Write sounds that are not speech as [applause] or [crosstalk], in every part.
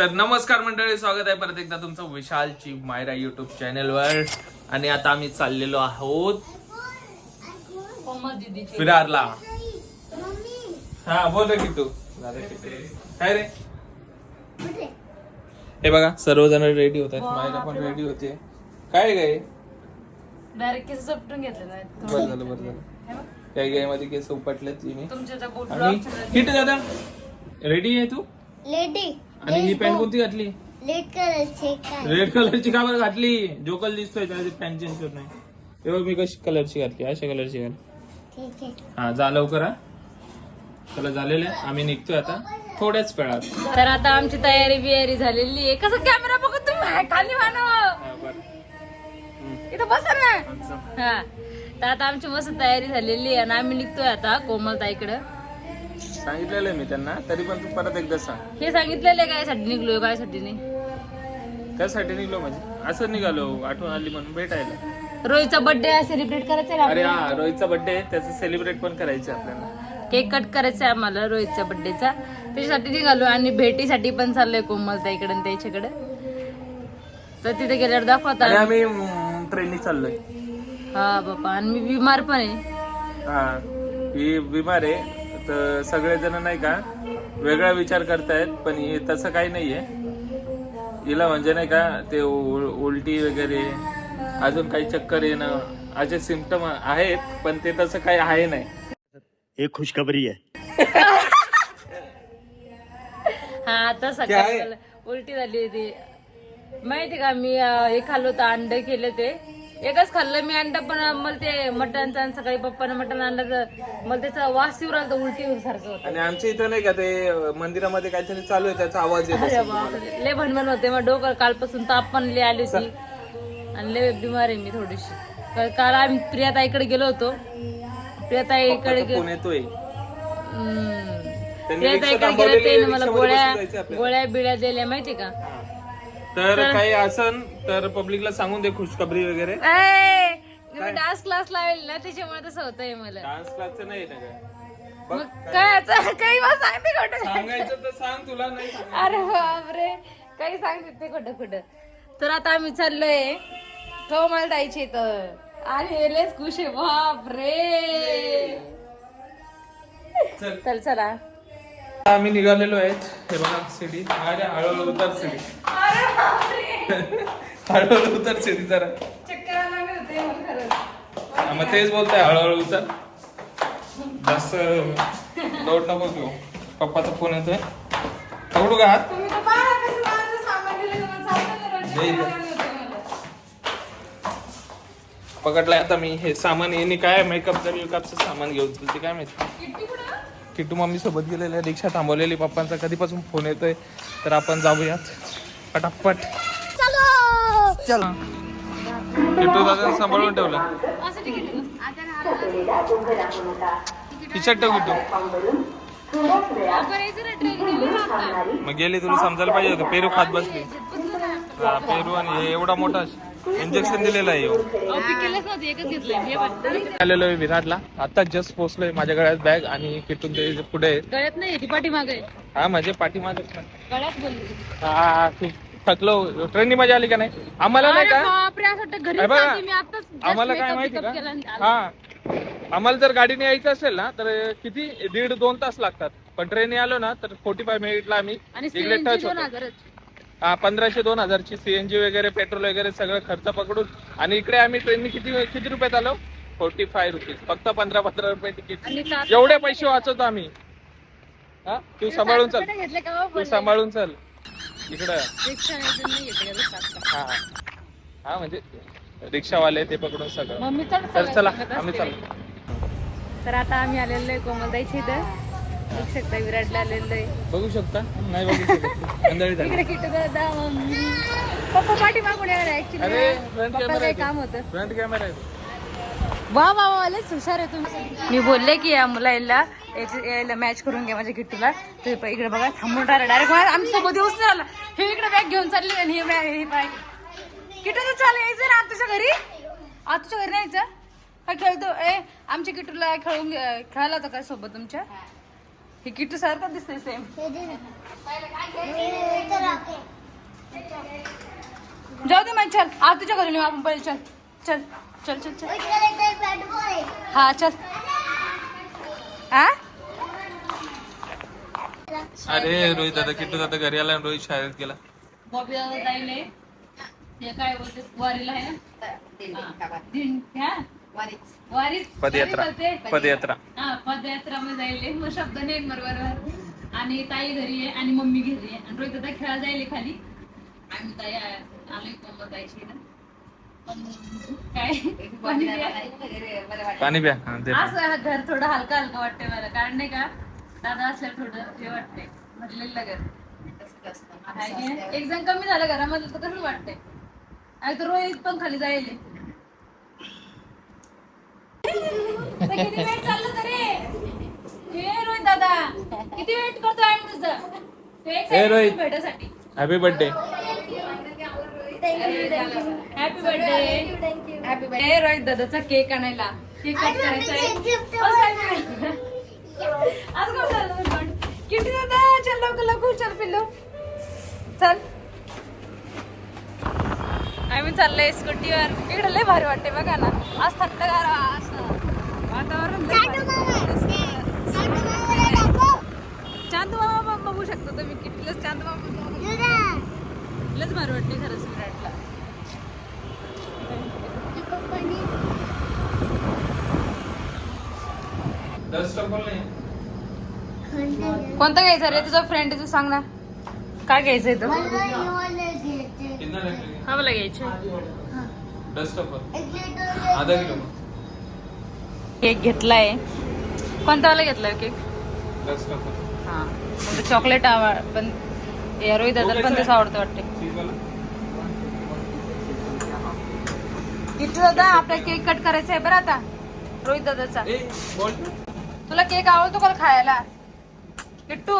तर नमस्कार मंडळी स्वागत आहे परत एकदा तुमचं विशालची मायरा युट्यूब चॅनेलवर आणि आता आम्ही चाललेलो आहोत फिरारला. हा बोल रे की तू काय रे? हे बघा सर्वजण रेडी होत आहेत. मायरा पण रेडी होते. काय काय डायरेक्ट केस चपटून घेतले. बरं झालं बरं झालं. हे बघ, काही काही मध्ये केस उपटले तिने. आणि किट दादा रेडी आहे तू? लेडी आणि ही पॅन्ट कोणती घातली? करायचे काय? रेड कलरची का बरं घातली? जोकल दिसतोय त्याची पॅन्ट चेंज करत नाही. हे बघ मी कशी कलरची घातली अशा कलरची घाल. ठीक आहे. हा जा लवकर हा. चला झालेलं आहे. आम्ही निघतोय आता थोड्याच वेळात. तर आता आमची तयारी बियारी झालेली आहे. कसं कॅमेरा बघत तुम्ही? खाली मानव. हा. इथं बसा ना. हा. तर आता आमची मस्त तयारी झालेली आहे आणि आम्ही निघतोय आता कोमल ताईकडं सांगितलेलं आहे मी त्यांना तरी पण तू परत एकदा सांग. हे सांगितलेलं आहे काय निघलोय काय साठी नाही? त्यासाठी निघलो म्हणजे? असं निघालो आठवण आली म्हणून भेटायला. रोहितचा बर्थडे सेलिब्रेट करायचा आहे अरे हा रोहितचा बर्थडे आहे त्याचं सेलिब्रेट पण करायचं आहे आपल्याला. केक कट करायचा आहे आम्हाला रोहितच्या बर्थडेचा त्याच्यासाठी निघालो आणि भेटीसाठी पण चाललोय कोमल आणि त्याच्याकडे. तर तिथे गेल्यावर दाखवता आम्ही ट्रेननी चाललोय. हा बाबा आणि मी बिमार पण आहे. हा ही बिमार आहे. तर सगळेजण नाही का वेगळा विचार करतायत पण हे तसं काही नाहीये. हिला म्हणजे नाही का ते उल- उलटी वगैरे अजून काही चक्कर येणं असे सिमटम आहेत पण ते तसं काही आहे नाही. एक खुशखबरी है हा आता सकाळी उलटी झाली होती. माहिती का मी हे खाल्लं होतं अंड केलं ते. एकच खाल्लं मी अंड पण मला ते मटणचं आणि सकाळी पप्पानं मटण आणलं तर मला त्याचा वास येऊ राहिला उलटी सारखं होतं आणि आमच्या इथं नाही का ते मंदिरामध्ये काहीतरी चालू आहे त्याचा आवाज येत अरे असेल. बापरे लय भणभण होते मग डोकं कालपासून ताप पण लय आली होती आणि लय बिमार आहे मी थोडीशी काल आम्ही प्रियाताईकडे गेलो होतो प्रियाताईकडे आता गेलो येतोय हम्म. रिक्षा प्रियाताईकडे गेलो थांबवलेली ते मला रिक्षामध्ये गोळ्या बसून जायचं आपल्याला. गोळ्या बिळ्या दिल्या माहिती का तर काही असन तर पब्लिकला सांगून दे खुशखबरी वगैरे. डान्स क्लास लावेल ना त्याच्यामुळे तसं होतंय मला. डान्स क्लासचं नाही ना काय मग काय आता- काही मला सांगते खोटं. सांगायचं तर सांग तुला नाही सांगायचं. अरे बापरे. काही सांगते ते खोटं खोटं. तर आता आम्ही चाललोय कमाल जायचे तर अरे लेच खुश आहे. बापरे. चल. चल चला. आम्ही निघालेलो आहेत. हे बघा सिडी. अरे हळूहळू उतर सिडी. हळूहळू उतर सिडी जरा. मग तेच बोलतोय हळूहळू उतर. जास्त लोट नको घेऊ. पप्पाचा फोन येतोय. पकडू का हात. पकडलाय आता मी. हे सामान येणे काय मेकअपचं मेकअपचं सामान घेऊन चलते काय माहिती? किट्टी मम्मी सोबत गेलेले रिक्षा थांबवलेली पप्पांचा कधीपासून फोन येतोय. तर आपण जाऊयात. पटापट. चल! किट्टू दादा सांभाळून ठेवलं? खिचट ठेव किट्टू. मग गेली तुला समजायला पाहिजे होतं. पेरू खात बसली. पेरू आणि हे एवढा मोठा इंजेक्शन दिलेलं आहे. आलेलो आहे विराटला. आता जस्ट पोहोचलोय माझ्या गळ्यात बॅग आणि किटून ते पुढे. गळ्यात नाही ती पाठीमागे. हा म्हणजे पाठीमागे हा खूप थकलो. ट्रेननी मजा आली का नाही? आम्हाला नाही का? आम्हाला काय माहिती का. हा. आम्हाला जर गाडीने यायचं असेल ना तर किती? दीड दोन तास लागतात. पण ट्रेनने आलो ना तर फोर्टी फाय मिनिटला आम्ही इकडे टच होतो. पंधराशे दोन हजारची सीएनजी वगैरे पेट्रोल वगैरे सगळं खर्च पकडून. आणि इकडे आम्ही ट्रेननी किती किती रुपयात आलो? Forty five rupees. फक्त पंधरा पंधरा रुपये तिकीट. एवढे पैसे वाचवतो आम्ही. हा? तू सांभाळून चल. हो? तू? सांभाळून चल. इकडं. हा हा म्हणजे रिक्षावाले ते पकडून सगळं. चल तर चला, चला. आम्ही. चाललो तर आता आम्ही आलेलो आहे कोमलताईच्या इथं. बघू शकता विराटला आलेलो आहे. बघू शकता. नाही बघू शकत. अंधारी झाली. इकडे किट्टू दादा मम्मी. पप्पा पाठी मागून येणार अरे ऍक्च्युली फ्रंट पप्पाला कॅमेरा काही काम होतं? फ्रंट कॅमेरा आहे. वा वा वा लयच हुशार आहे तुम्ही. मी बोलले की या मुलाला याची- याला मॅच करून घ्या माझ्या किट्टूला तर प- इकडे बघा थांबून राहिला. डायरेक्ट आम्ही सोबत येऊच नाही आला हे इकडे बॅग घेऊन चालली आणि हे बॅग हे बॅग किट्टू तू चाल यायचं ना तुझ्या घरी. आज तुझ्या घरी नाही यायचं. हा खेळतो. ए आमच्या किट्टूला खेळून घे- खेळायला होता काय सोबत तुमच्या? हे किट सारखं दिसते सेम जाऊ दे माहिती चल. आज तुझ्या घरी आपण पहिले. चल. चल. चल चल चल. हा चल. अरे रोहित दादा किट्टू दादा घरी आला आणि रोहित शाळेत गेला. बॉबी दादा जाईल काय बोलते? वारीला आहे ना? वारीच पदयात्रा. काय? पदयात्रा. हा पदयात्रा मध्ये जायले मग शब्द नाही बरोबर. आणि ताई घरी आहे आणि मम्मी घरी आहे. आणि रोहित दादा खेळायला जायले खाली. आम्ही ताई आ- आलोय कोमल ताईशी ना. पण काय? पाणी प्या. पाणी प्या. हा, दे. असं हा घर थोडं हलका हलका वाटतंय मला. कारण नाही का दादा असल्या थोडं हे वाटतंय. भरलेलं घर. आहे की नाही? एक जण कमी झालं घरामध्ये तर कसं वाटतंय? आणि तो रोहित पण खाली जायले तर किती चाललं तरी? हे रोहित दादा किती वेट करतोय आम्ही तुझं? तू ए, रोहित. भेटासाठी. Happy birthday happy birthday happy birthday Rohit दादाचा केक आणायला. केक कट करायचा आहे. साहेब. आज झालं पण? दादा चल लवकर लवकर चल पिल्लू. चल. आम्ही चाललोय स्कूटीवर. इकडे लय भारी वाटते बघा ना. आज थंडगार वातावरण. चांदू मामा बघू शकता तुम्ही कितीला चांदू मामा लयच भारी वाटते खरंच विराटला कोणता घ्यायचा रे? तुझा फ्रेंड आहे तू सांग ना. काय घ्यायचंय तो? हा मला घ्यायचे आधा किलो केक घेतलाय. कोणता वाला घेतलाय केक डस्ट हा. म्हणजे चॉकलेट आव- पण हे रोहित दादा पण तसं आवडतं वाटते किट्टू दादा आपला केक कट करायचा आहे बरं आता. रोहित दादाचा. ए बोल. तुला केक आवडतो का खायला? किट्टू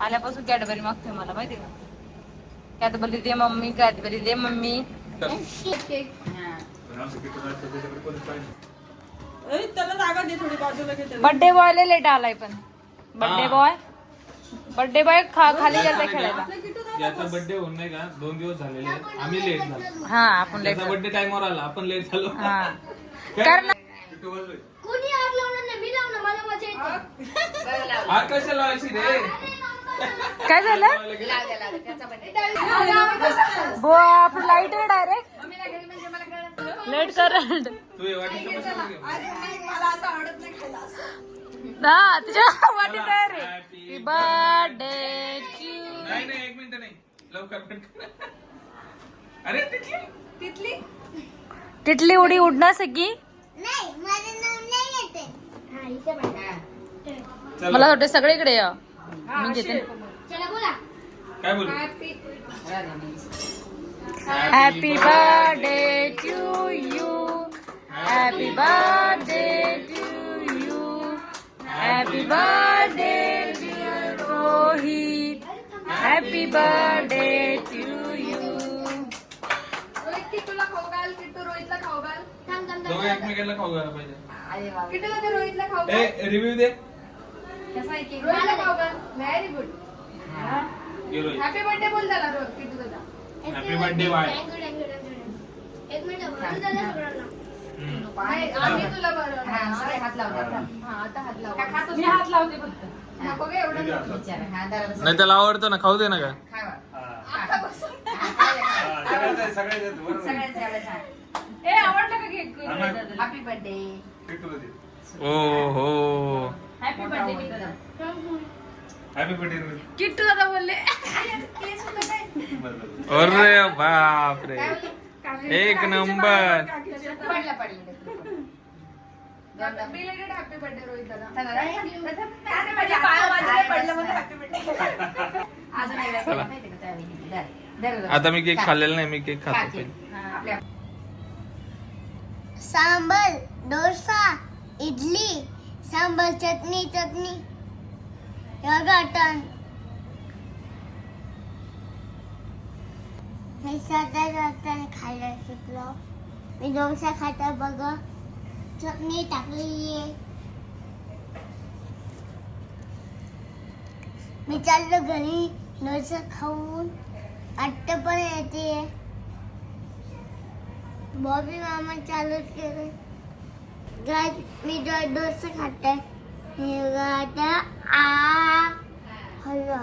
आल्यापासून कॅडबरी मागतोय मला माहिती का? कॅडबरी दे मम्मी कॅडबरी दे मम्मी. बर्थडे बॉय लेट आलाय पण. बर्थडे बॉय बर्थडे बॉय खाली गेला खेळायला. याचा बर्थडे होऊन नाही का? दोन दिवस झालेले आम्ही लेट झालो. हा आपण लेट बर्थडे टाइमवर आला. आपण लेट झालो. हा. [laughs] कारण कुणी आग लावणार नाही? मी लावणार. मला मजा येते. हा कशाला अशी रे? काय झालं? बाप लाइट आहे डायरेक्ट लाइट करंट तू हे वाटी तयार आहे बर्थडे नाही नाही एक मिनिट नाही. लवकर पटकन. अरे तिथली? तिथली? उडी उडणार सगळी? हा. मला वाटतं सगळीकडे या. मी घेते चला बोला. काय बोलू? Happy birthday to you happy birthday to you happy birthday to Rohit happy birthday to you थांब थांब दोघं एकमेकांना खाऊ घाला पाहिजे. थांब ए रिव्ह्यू दे. व्हेरी गुड हॅपी बर्थडे बोल त्याला किटू दादा हॅपी बर्थडे बाय. एक मिनिट. नाही, आम्ही तुला बरं हात लावतात हा. आता हात लाव. मी? हात लावते फक्त. हा, बघ एवढं विचारा हा दाराला नाही त्याला आवडतं ना खाऊ दे ना का? आता बसून सगळ्यांचं एवढं सांग ए आवडलं का केक हॅपी बर्थडे ओ हो. Happy birthday happy birthday Kittu दादा बोलले. अरे बाप रे एक नंबर. पडला हॅपी बर्थडे रोहित दादा. आता मी केक खाल्लेला नाही मी केक खा खातो. हा, सांबर डोसा इडली. सांबर चटणी चटणी. रगाटन हे साधा जाताना खायला शिकलो. मी डोसा खाता बघ. चटणी टाकली मी चाललो घरी डोसा खाऊन. आट्ट पण येते बॉबी मामा चालूच केलं गाय मी डो- डोसा खाते हे बघा आता आ हलवा